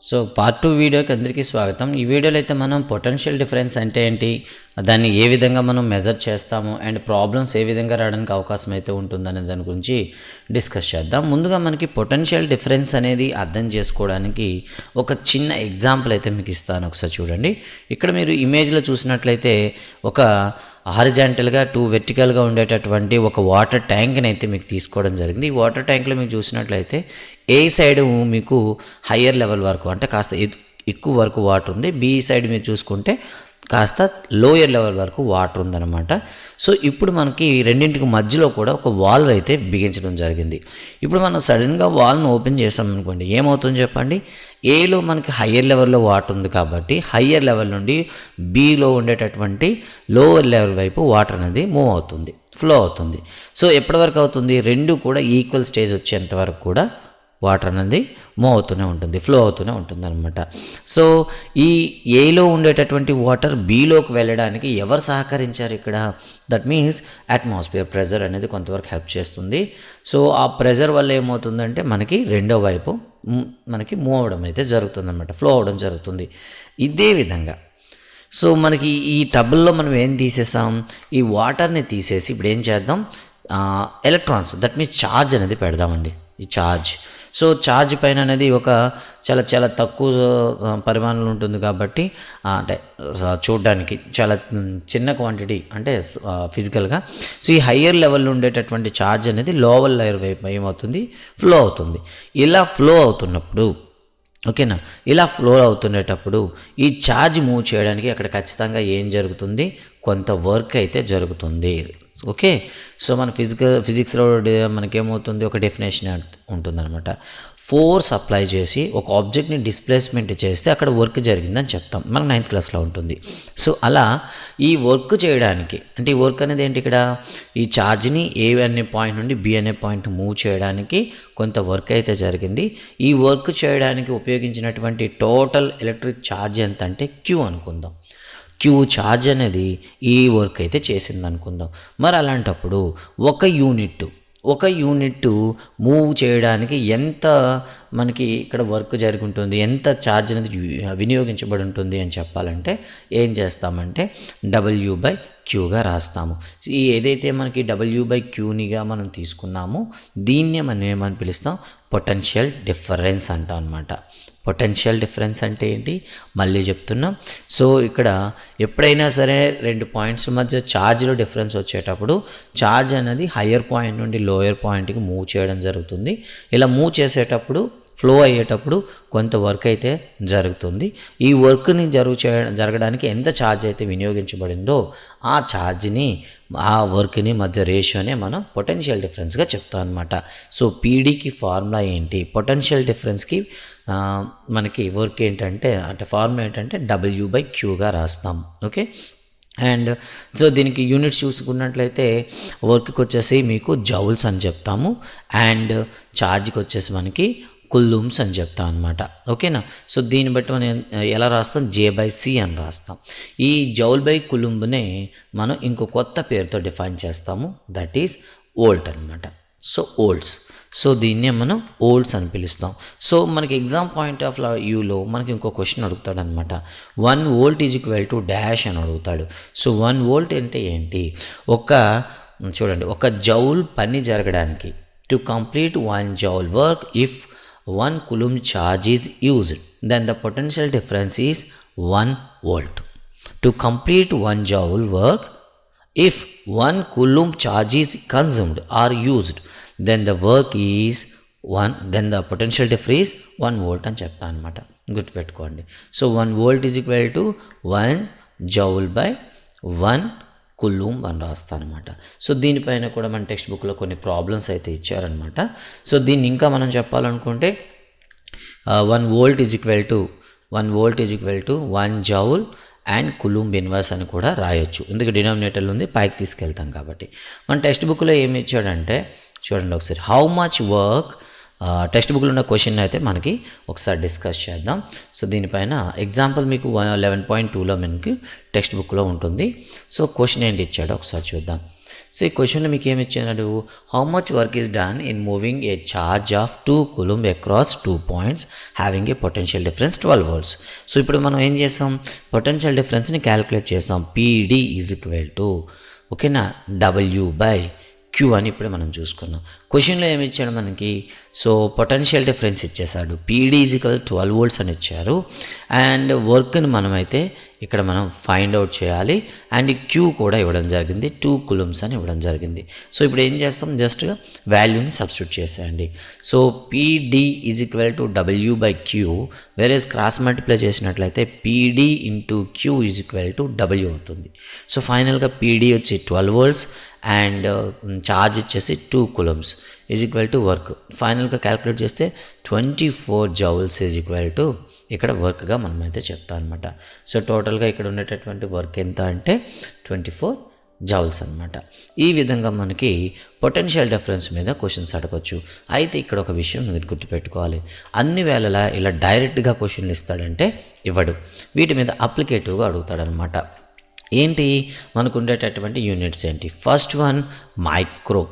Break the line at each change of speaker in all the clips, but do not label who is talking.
So part two వీడియోకి అందరికీ స్వాగతం. ఈ వీడియోలో అయితే మనం పొటెన్షియల్ డిఫరెన్స్ అంటే ఏంటి దాన్ని ఏ విధంగా మనం మెజర్ చేస్తాము అండ్ ప్రాబ్లమ్స్ ఏ విధంగా రావడానికి అవకాశం అయితే ఉంటుందనే దాని గురించి డిస్కస్ చేద్దాం. ముందుగా మనకి పొటెన్షియల్ డిఫరెన్స్ అనేది అర్థం చేసుకోవడానికి ఒక చిన్న ఎగ్జాంపుల్ అయితే మీకు ఇస్తాను ఒకసారి చూడండి. ఇక్కడ మీరు ఇమేజ్లో చూసినట్లయితే ఒక హారిజాంటల్గా టూ వెర్టికల్గా ఉండేటటువంటి ఒక వాటర్ ట్యాంక్ని అయితే మీకు తీసుకోవడం జరిగింది. ఈ వాటర్ ట్యాంక్లో మీకు చూసినట్లయితే ఏ సైడ్ మీకు హయ్యర్ లెవెల్ వరకు అంటే కాస్త ఎత్- ఎక్కువ వరకు వాటర్ ఉంది. బి సైడ్ మీరు చూసుకుంటే కాస్త లోయర్ లెవెల్ వరకు వాటర్ ఉందన్నమాట. సో ఇప్పుడు మనకి రెండింటికి మధ్యలో కూడా ఒక వాల్వ్ అయితే బిగించడం జరిగింది. ఇప్పుడు మనం సడన్గా వాల్ని ఓపెన్ చేసాం అనుకోండి ఏమవుతుంది చెప్పండి? ఏలో మనకి హయ్యర్ లెవెల్లో వాటర్ ఉంది కాబట్టి హయ్యర్ లెవెల్ నుండి బీలో ఉండేటటువంటి లోవర్ లెవెల్ వైపు వాటర్ అనేది మూవ్ అవుతుంది ఫ్లో అవుతుంది. సో ఎప్పటి వరకు అవుతుంది? రెండు కూడా ఈక్వల్ స్టేజ్ వచ్చేంత వరకు కూడా వాటర్ అనేది మూవ్ అవుతూనే ఉంటుంది ఫ్లో అవుతూనే ఉంటుంది అనమాట సో ఈ ఏలో ఉండేటటువంటి వాటర్ బీలోకి వెళ్ళడానికి ఎవరు సహకరించారు ఇక్కడ? దట్ మీన్స్ అట్మాస్ఫియర్ ప్రెజర్ అనేది కొంతవరకు హెల్ప్ చేస్తుంది. సో ఆ ప్రెజర్ వల్ల ఏమవుతుందంటే మనకి రెండో వైపు మనకి మూవ్ అవడం అయితే జరుగుతుంది అనమాట ఫ్లో అవ్వడం జరుగుతుంది. ఇదే విధంగా. సో మనకి ఈ టబుల్లో మనం ఏం తీసేసాం? ఈ వాటర్ని తీసేసి ఇప్పుడు ఏం చేద్దాం? ఎలక్ట్రాన్స్ దట్ మీన్స్ ఛార్జ్ అనేది పెడదామండి. ఈ ఛార్జ్ సో ఛార్జ్ పైన అనేది ఒక చాలా చాలా తక్కువ పరిమాణంలో ఉంటుంది కాబట్టి అంటే చూడడానికి చాలా చిన్న క్వాంటిటీ అంటే ఫిజికల్గా సో ఈ హయ్యర్ లెవెల్లో ఉండేటటువంటి ఛార్జ్ అనేది లోవర్ లేయర్ వైపు ఏమవుతుంది? ఫ్లో అవుతుంది. ఇలా ఫ్లో అవుతున్నప్పుడు ఓకేనా ఇలా ఫ్లో అవుతుండేటప్పుడు ఈ ఛార్జ్ మూవ్ చేయడానికి అక్కడ ఖచ్చితంగా ఏం జరుగుతుంది? కొంత వర్క్ అయితే జరుగుతుంది. ఓకే? సో మన ఫిజికల్ ఫిజిక్స్లో మనకేమవుతుంది? ఒక డెఫినేషన్ ఉంటుందన్నమాట. ఫోర్స్ అప్లై చేసి ఒక ఆబ్జెక్ట్ని డిస్ప్లేస్మెంట్ చేస్తే అక్కడ వర్క్ జరిగిందని చెప్తాం. మనకు నైన్త్ క్లాస్లో ఉంటుంది. సో అలా ఈ వర్క్ చేయడానికి అంటే ఈ వర్క్ అనేది ఏంటి ఇక్కడ? ఈ ఛార్జ్ని ఏ అనే పాయింట్ నుండి బి అనే పాయింట్ మూవ్ చేయడానికి కొంత వర్క్ అయితే జరిగింది. ఈ వర్క్ చేయడానికి ఉపయోగించినటువంటి టోటల్ ఎలక్ట్రిక్ ఛార్జ్ ఎంత అంటే క్యూ అనుకుందాం. క్యూ ఛార్జ్ అనేది ఈ వర్క్ అయితే చేసింది అనుకుందాం మరి అలాంటప్పుడు ఒక యూనిట్ ఒక యూనిట్ మూవ్ చేయడానికి ఎంత మనకి ఇక్కడ వర్క్ జరిగి ఉంటుంది ఎంత ఛార్జ్ అనేది వినియోగించబడి ఉంటుంది అని చెప్పాలంటే ఏం చేస్తామంటే డబ్ల్యూ బై క్యూగా రాస్తాము. ఈ ఏదైతే మనకి డబ్ల్యూ బై క్యూనిగా మనం తీసుకున్నామో దీన్నే మనం ఏమని పిలుస్తాం? పొటెన్షియల్ డిఫరెన్స్ అంట అనమాట పొటెన్షియల్ డిఫరెన్స్ అంటే ఏంటి? మళ్ళీ చెప్తున్నా. సో ఇక్కడ ఎప్పుడైనా సరే రెండు పాయింట్స్ మధ్య ఛార్జ్లో డిఫరెన్స్ వచ్చేటప్పుడు ఛార్జ్ అనేది హయ్యర్ పాయింట్ నుండి లోయర్ పాయింట్కి మూవ్ చేయడం జరుగుతుంది. ఇలా మూవ్ చేసేటప్పుడు ఫ్లో అయ్యేటప్పుడు కొంత వర్క్ అయితే జరుగుతుంది. ఈ వర్క్ని జరుగు చే జరగడానికి ఎంత ఛార్జ్ అయితే వినియోగించబడిందో ఆ ఛార్జ్ని ఆ వర్క్ని మధ్య రేషియోనే మనం పొటెన్షియల్ డిఫరెన్స్గా చెప్తాం అనమాట సో పీడీకి ఫార్ములా ఏంటి? పొటెన్షియల్ డిఫరెన్స్కి మనకి వర్క్ ఏంటంటే అంటే ఫార్ములా ఏంటంటే డబ్ల్యూ బై క్యూగా రాస్తాం. ఓకే అండ్ సో దీనికి యూనిట్స్ చూసుకున్నట్లయితే వర్క్కి వచ్చేసి మీకు జౌల్స్ అని చెప్తాము. అండ్ ఛార్జ్కి వచ్చేసి మనకి కుల్లూమ్స్ అని చెప్తాం అనమాట ఓకేనా? సో దీన్ని బట్టి మనం ఎలా రాస్తాం? జే బై సి అని రాస్తాం. ఈ జౌల్ బై కులుంబ్నే మనం ఇంకో కొత్త పేరుతో డిఫైన్ చేస్తాము. దట్ ఈస్ ఓల్ట్ అనమాట సో ఓల్డ్స్ సో దీన్నే మనం ఓల్డ్స్ అని పిలుస్తాం. సో మనకి ఎగ్జామ్ పాయింట్ ఆఫ్ వ్యూలో మనకి ఇంకో క్వశ్చన్ అడుగుతాడు అనమాట one volt is equal to dash అని అడుగుతాడు. సో వన్ ఓల్ట్ అంటే ఏంటి? ఒక చూడండి ఒక జౌల్ పని జరగడానికి to complete one joule work if one coulomb charge is used then the potential difference is one volt to complete one joule work if one coulomb charge is consumed or used then the work is one then the potential difference is 1 volt అని చెప్తా అనమాట గుర్తుపెట్టుకోండి so one volt is equal to one joule by one coulomb అని రాస్తానమాట so దీనిపైన కూడా మన text బుక్లో కొన్ని ప్రాబ్లమ్స్ అయితే ఇచ్చారనమాట సో దీన్ని ఇంకా మనం చెప్పాలనుకుంటే one volt is equal to one volt is equal to one joule and coulomb inverse అని కూడా రాయొచ్చు. ఎందుకు డినామినేటర్లు ఉంది? పైకి తీసుకెళ్తాం కాబట్టి. మన టెక్స్ట్ బుక్లో ఏమి ఇచ్చాడంటే చూడండి ఒకసారి. హౌ మచ్ వర్క్ టెక్స్ట్ బుక్లో ఉన్న క్వశ్చన్ అయితే మనకి ఒకసారి డిస్కస్ చేద్దాం. సో దీనిపైన ఎగ్జాంపుల్ మీకు లెవెన్ పాయింట్ టూలో మనకి టెక్స్ట్ బుక్లో ఉంటుంది. సో క్వశ్చన్ ఏంటి ఇచ్చాడు ఒకసారి చూద్దాం. సో ఈ క్వశ్చన్లో మీకు ఏమి ఇచ్చినాడు how much work is done in moving a charge of two coulomb across two points having a potential difference twelve volts so ఇప్పుడు మనం ఏం చేసాం? పొటెన్షియల్ డిఫరెన్స్ని క్యాలిక్యులేట్ చేసాం. పీడీ ఈజ్ ఈక్వల్ టు ఓకేనా డబ్ల్యూ బై క్యూ అని ఇప్పుడే మనం చూసుకున్నాం. క్వశ్చన్లో ఏమి ఇచ్చాడు మనకి? సో పొటెన్షియల్ డిఫరెన్స్ ఇచ్చేసాడు PD is equal twelve volts అని ఇచ్చారు. అండ్ వర్క్ని మనమైతే ఇక్కడ మనం ఫైండ్ అవుట్ చేయాలి. అండ్ క్యూ కూడా ఇవ్వడం జరిగింది. టూ కులమ్స్ అని ఇవ్వడం జరిగింది. సో ఇప్పుడు ఏం చేస్తాం? జస్ట్ వాల్యూని సబ్స్టిట్యూట్ చేసేయండి. So PD is equal to W by Q whereas cross multiply చేసినట్లయితే PD into Q is equal to W అవుతుంది. సో ఫైనల్గా పీడీ వచ్చి ట్వెల్వ్ వోల్ట్స్ అండ్ ఛార్జ్ వచ్చేసి two coulombs is equal to work ఫైనల్గా calculate చేస్తే twenty four joules is equal to ఇక్కడ వర్క్గా మనమైతే చెప్తాం అనమాట సో టోటల్గా ఇక్కడ ఉండేటటువంటి వర్క్ ఎంత అంటే ట్వంటీ ఫోర్ జౌల్స్ అనమాట ఈ విధంగా మనకి పొటెన్షియల్ డిఫరెన్స్ మీద క్వశ్చన్స్ అడగవచ్చు అయితే ఇక్కడ ఒక విషయం మీరు గుర్తుపెట్టుకోవాలి. అన్ని వేళలా ఇలా డైరెక్ట్గా క్వశ్చన్లు ఇస్తాడంటే ఇవ్వడు. వీటి మీద అప్లికేటివ్గా అడుగుతాడనమాట ఏంటి? మనకు ఉండేటటువంటి యూనిట్స్ ఏంటి? First one micro.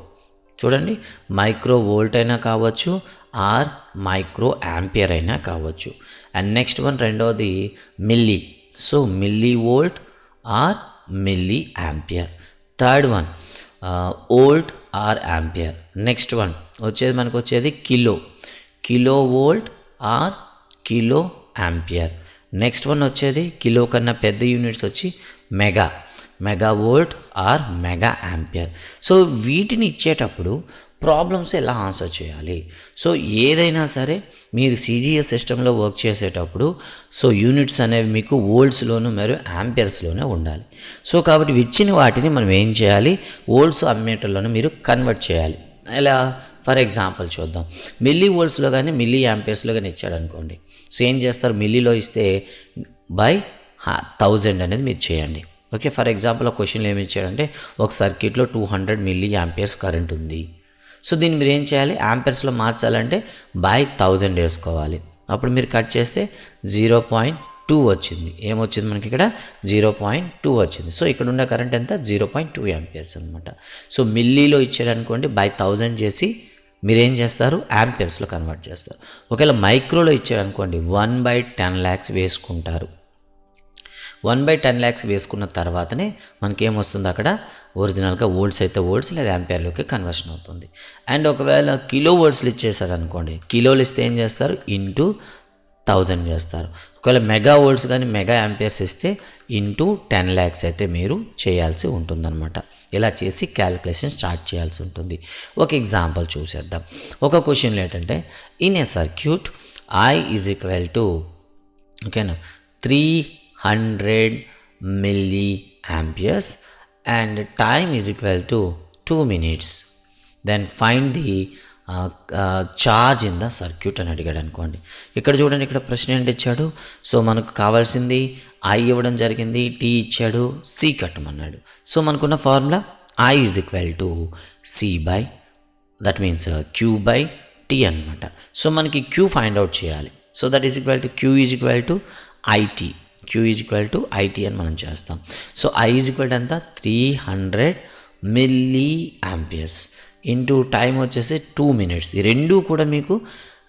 చూడండి మైక్రో వోల్ట్ అయినా కావచ్చు ఆర్ మైక్రో యాంపియర్ అయినా కావచ్చు. అండ్ నెక్స్ట్ వన్ రెండవది milli. So milli volt or milli ampere. Third one volt or ampere. Next one వచ్చేది మనకు వచ్చేది kilo. Kilo volt or kilo ampere. Next one వచ్చేది కిలో కన్నా పెద్ద యూనిట్స్ వచ్చి mega mega volt or mega ampere so వీటిని ఇచ్చేటప్పుడు problems ఎలా ఆన్సర్ చేయాలి? సో ఏదైనా సరే మీరు సీజీఎస్ సిస్టంలో వర్క్ చేసేటప్పుడు సో యూనిట్స్ అనేవి మీకు వోల్ట్స్లోను మరియు యాంపియర్స్లోనే ఉండాలి. సో కాబట్టి ఇచ్చిన వాటిని మనం ఏం చేయాలి? వోల్ట్స్ అమ్మేటర్లోనే మీరు కన్వర్ట్ చేయాలి. ఎలా? ఫర్ ఎగ్జాంపుల్ చూద్దాం. మిల్లీ వోల్ట్స్లో కానీ మిల్లీ యాంపియర్స్లో కానీ ఇచ్చాడు అనుకోండి సో ఏం చేస్తారు? మిల్లీలో ఇస్తే బై థౌజండ్ అనేది మీరు చేయండి. ఓకే ఫర్ ఎగ్జాంపుల్ ఒక క్వశ్చన్లో ఏమి ఇచ్చాడంటే ఒక సర్క్యూట్లో two hundred milli amperes current ఉంది. సో దీన్ని మీరు ఏం చేయాలి? యాంపియర్స్లో మార్చాలంటే బై థౌజండ్ వేసుకోవాలి. అప్పుడు మీరు కట్ చేస్తే జీరో పాయింట్ టూ వచ్చింది. ఏమొచ్చింది మనకి ఇక్కడ? జీరో పాయింట్ టూ వచ్చింది. సో ఇక్కడ ఉన్న కరెంట్ ఎంత? జీరో పాయింట్ టూ యాంపియర్స్ అనమాట సో మిల్లీలో ఇచ్చాడు అనుకోండి బై థౌజండ్ చేసి మీరేం చేస్తారు? యాంపియర్స్లో కన్వర్ట్ చేస్తారు. ఒకవేళ మైక్రోలో ఇచ్చారనుకోండి వన్ బై టెన్ ల్యాక్స్ వేసుకుంటారు. వన్ బై టెన్ ల్యాక్స్ వేసుకున్న తర్వాతనే మనకేమొస్తుంది అక్కడ? ఒరిజినల్గా వోల్ట్స్ అయితే వోల్ట్స్ లేదా యాంపియర్లోకి కన్వర్షన్ అవుతుంది. అండ్ ఒకవేళ కిలో వోల్ట్స్లు ఇచ్చేసారు అనుకోండి కిలోలు ఇస్తే ఏం చేస్తారు? ఇంటూ థౌజండ్ చేస్తారు. ఒకవేళ మెగా వోల్ట్స్ కానీ మెగా యాంపియర్స్ ఇస్తే ఇంటూ టెన్ ల్యాక్స్ అయితే మీరు చేయాల్సి ఉంటుందన్నమాట. ఇలా చేసి క్యాలిక్యులేషన్ స్టార్ట్ చేయాల్సి ఉంటుంది. ఒక ఎగ్జాంపుల్ చూసేద్దాం. ఒక క్వశ్చన్ ఏంటంటే in a circuit I is equal to ఓకేనా three hundred milli amperes and time is equal to two minutes then find the charge in the circuit అని అడిగాడు అనుకోండి. ఇక్కడ చూడండి ఇక్కడ ప్రశ్న ఏంటి ఇచ్చాడు? సో మనకు కావాల్సింది ఐ ఇవ్వడం జరిగింది టీ ఇచ్చాడు సి కట్టమన్నాడు. సో మనకున్న formula I is equal to C by that means Q by T అనమాట సో మనకి క్యూ ఫైండ్ అవుట్ చేయాలి. So that is equal to Q is equal to IT Q is equal to IT అని మనం చేస్తాం. So I is equal to ఎంత? Three hundred milli amperes into time వచ్చేసి two minutes. ఈ రెండు కూడా మీకు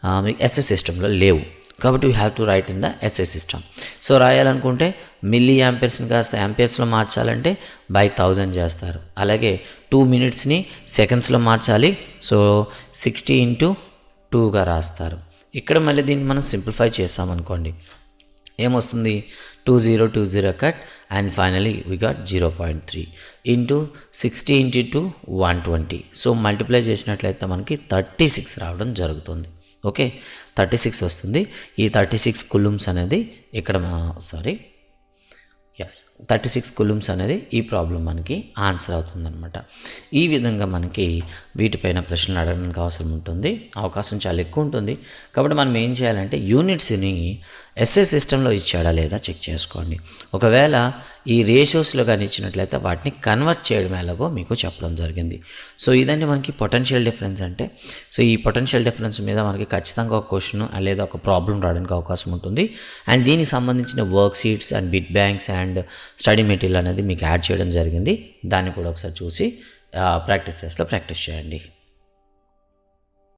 ఆ, ఎస్ఎస్ సిస్టంలో లేవు. కాబట్టి you have to write in the SS system. So రాయాలనుకుంటే milli యాంపియర్స్ని కాస్త యాంపియర్స్లో మార్చాలంటే బై థౌజండ్ చేస్తారు. అలాగే టూ మినిట్స్ని సెకండ్స్లో మార్చాలి. సో సిక్స్టీ ఇంటూ టూగా రాస్తారు. ఇక్కడ మళ్ళీ దీన్ని మనం సింప్లిఫై చేసామనుకోండి ఏమొస్తుంది? Two zero two zero cut and finally we got zero point three into sixty into two one twenty so multiply చేసినట్లయితే మనకి థర్టీ సిక్స్ రావడం జరుగుతుంది. ఓకే థర్టీ సిక్స్ వస్తుంది. ఈ థర్టీ సిక్స్ కులుమ్స్ అనేది ఇక్కడ sorry yes thirty six coulombs అనేది ఈ ప్రాబ్లం మనకి ఆన్సర్ అవుతుందన్నమాట. ఈ విధంగా మనకి వీటిపైన ప్రశ్నలు అడగడానికి అవసరం ఉంటుంది. అవకాశం చాలా ఎక్కువ ఉంటుంది. కాబట్టి మనం ఏం చేయాలంటే యూనిట్స్ని ఎస్ఏ సిస్టంలో ఇచ్చాడా లేదా చెక్ చేసుకోండి. ఒకవేళ ఈ రేషియోస్లో కానీ ఇచ్చినట్లయితే వాటిని కన్వర్ట్ చేయడం ఎలాగో మీకు చెప్పడం జరిగింది. సో ఇదండి మనకి పొటెన్షియల్ డిఫరెన్స్ అంటే. సో ఈ పొటెన్షియల్ డిఫరెన్స్ మీద మనకి ఖచ్చితంగా ఒక క్వశ్చన్ లేదా ఒక ప్రాబ్లం రావడానికి అవకాశం ఉంటుంది. అండ్ దీనికి సంబంధించిన work sheets and bit banks and and study material అనేది మీకు యాడ్ చేయడం జరిగింది. దాన్ని కూడా ఒకసారి చూసి ప్రాక్టీస్ టెస్ట్లో ప్రాక్టీస్ చేయండి.